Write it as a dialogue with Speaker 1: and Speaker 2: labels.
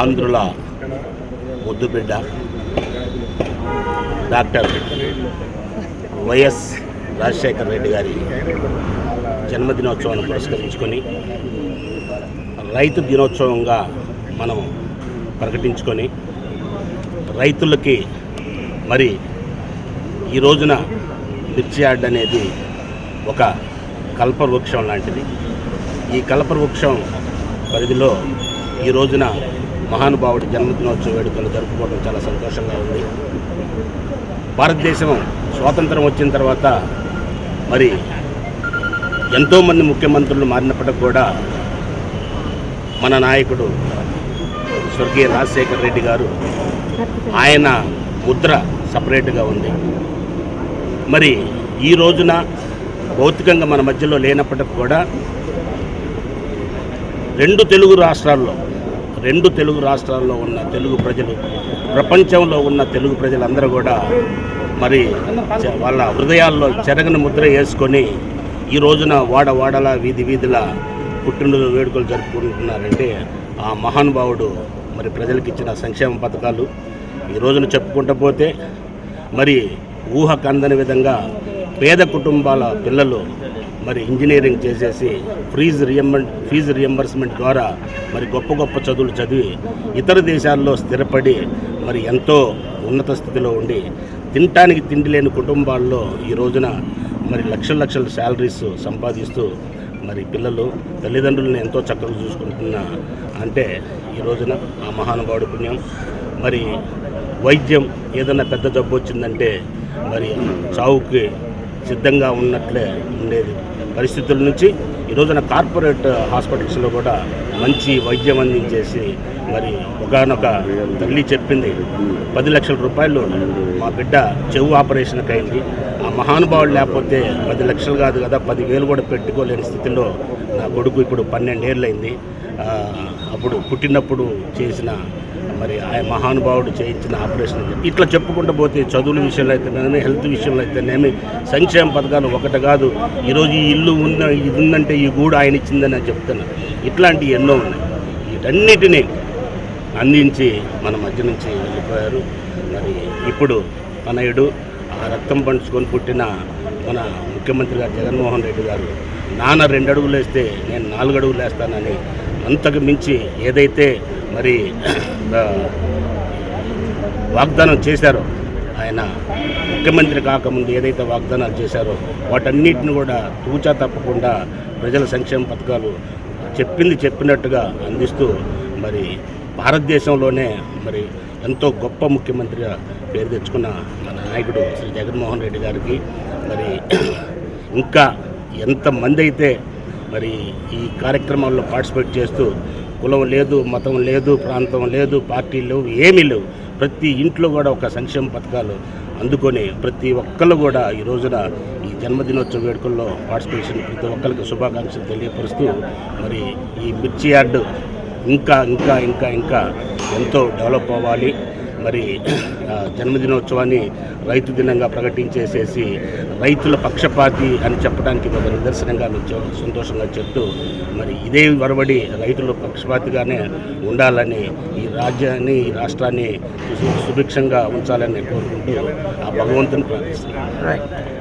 Speaker 1: ఆంధ్రుల ముద్దుబిడ్డ doctor YS Rajasekhara Reddy గారి జన్మదినోత్సవాన్ని పురస్కరించుకొని రైతు దినోత్సవంగా మనం ప్రకటించుకొని రైతులకి మరి ఈ రోజున మిర్చి యార్డ్ అనేది ఒక కల్పవృక్షం లాంటిది. ఈ కల్పవృక్షం పరిధిలో ఈ రోజున మహానుభావుడి జన్మదినోత్సవ వేడుకలు జరుపుకోవడం చాలా సంతోషంగా ఉంది. భారతదేశం స్వాతంత్రం వచ్చిన తర్వాత మరి ఎంతోమంది ముఖ్యమంత్రులు మారినప్పటికి కూడా మన నాయకుడు స్వర్గీయ రాజశేఖర రెడ్డి గారు ఆయన ముద్ర సపరేట్గా ఉంది. మరి ఈ రోజున భౌతికంగా మన మధ్యలో లేనప్పటికి కూడా రెండు తెలుగు రాష్ట్రాల్లో రెండు తెలుగు రాష్ట్రాల్లో ఉన్న తెలుగు ప్రజలు ప్రపంచంలో ఉన్న తెలుగు ప్రజలందరూ కూడా మరి వాళ్ళ హృదయాల్లో చెరగని ముద్ర వేసుకొని ఈ రోజున వాడ వాడల వీధి వీధుల పుట్టినరోజు వేడుకలు జరుపుకుంటున్నారంటే ఆ మహానుభావుడు మరి ప్రజలకు ఇచ్చిన సంక్షేమ పథకాలు. ఈ రోజున చెప్పుకుంటూ పోతే మరి ఊహ కందని విధంగా పేద కుటుంబాల పిల్లలు మరి ఇంజనీరింగ్ చేసేసి ఫీజు రియంబర్ ఫీజు రియంబర్స్మెంట్ ద్వారా మరి గొప్ప గొప్ప చదువులు చదివి ఇతర దేశాల్లో స్థిరపడి మరి ఎంతో ఉన్నత స్థితిలో ఉండి తినటానికి తిండి లేని కుటుంబాల్లో ఈ రోజున మరి లక్షల లక్షల శాలరీస్ సంపాదిస్తూ మరి పిల్లలు తల్లిదండ్రులను ఎంతో చక్కగా చూసుకుంటున్న అంటే ఈ రోజున ఆ మహానుభావుడి పుణ్యం. మరి వైద్యం ఏదైనా పెద్ద జబ్బు వచ్చిందంటే మరి చావుకి సిద్ధంగా ఉన్నట్లే ఉండేది. పరిస్థితుల నుంచి ఈ రోజున కార్పొరేట్ హాస్పిటల్స్లో కూడా మంచి వైద్యం అందించేసి మరి ఒకనొక తల్లి చెప్పింది. పది లక్షల రూపాయలు మా బిడ్డ చెవు ఆపరేషన్కి అయింది. ఆ మహానుభావుడు లేకపోతే పది లక్షలు కాదు కదా పదివేలు కూడా పెట్టుకోలేని స్థితిలో నా కొడుకు ఇప్పుడు పన్నెండేళ్ళు అయింది అప్పుడు పుట్టినప్పుడు చేసిన మరి ఆ మహానుభావుడు చేయించిన ఆపరేషన్ ఇట్లా చెప్పుకుంటూ పోతే చదువుల విషయంలో అయితేనేమి హెల్త్ విషయంలో అయితేనేమి సంక్షేమ పథకాలు ఒకటి కాదు. ఈరోజు ఈ ఇల్లు ఉన్న ఇది ఉందంటే ఈ గూడు ఆయన ఇచ్చిందని నేను చెప్తున్నా. ఇట్లాంటివి ఎన్నో ఉన్నాయి. వీటన్నిటినీ అందించి మన మధ్య నుంచి వెళ్ళిపోయారు. మరి ఇప్పుడు తనయుడు ఆ రక్తం పంచుకొని పుట్టిన మన ముఖ్యమంత్రి గారు జగన్మోహన్ రెడ్డి గారు నాన్న రెండు అడుగులు వేస్తే నేను నాలుగు అడుగులు వేస్తానని అంతకు మించి ఏదైతే మరి వాగ్దానం చేశారో ఆయన ముఖ్యమంత్రి కాకముందు ఏదైతే వాగ్దానాలు చేశారో వాటన్నిటిని కూడా తూచా తప్పకుండా ప్రజల సంక్షేమ పథకాలు చెప్పింది చెప్పినట్టుగా అందిస్తూ మరి భారతదేశంలోనే మరి ఎంతో గొప్ప ముఖ్యమంత్రిగా పేరు తెచ్చుకున్న మన నాయకుడు శ్రీ జగన్మోహన్ రెడ్డి గారికి మరి ఇంకా ఎంతమంది అయితే మరి ఈ కార్యక్రమాల్లో పార్టిసిపేట్ చేస్తూ కులం లేదు మతం లేదు ప్రాంతం లేదు పార్టీ లేవు ఏమీ లేవు. ప్రతి ఇంట్లో కూడా ఒక సంక్షేమ పథకాలు అందుకొని ప్రతి ఒక్కళ్ళు కూడా ఈ రోజున ఈ జన్మదినోత్సవ వేడుకల్లో పార్టిసిపేషన్ ప్రతి ఒక్కరికి శుభాకాంక్షలు తెలియపరుస్తూ మరి ఈ మిర్చి యార్డు ఇంకా ఇంకా ఇంకా ఇంకా ఎంతో డెవలప్ అవ్వాలి. మరి ఆ, జన్మదినోత్సవాన్ని రైతు దినంగా ప్రకటించేసేసి రైతుల పక్షపాతి అని చెప్పడానికి ఒక నిదర్శనంగా సంతోషంగా చెప్తూ మరి ఇదే వరబడి రైతుల పక్షపాతిగానే ఉండాలని ఈ రాజ్యాన్ని ఈ రాష్ట్రాన్ని సుభిక్షంగా ఉంచాలని కోరుకుంటూ ఆ భగవంతుని ప్రార్థిస్తున్నాను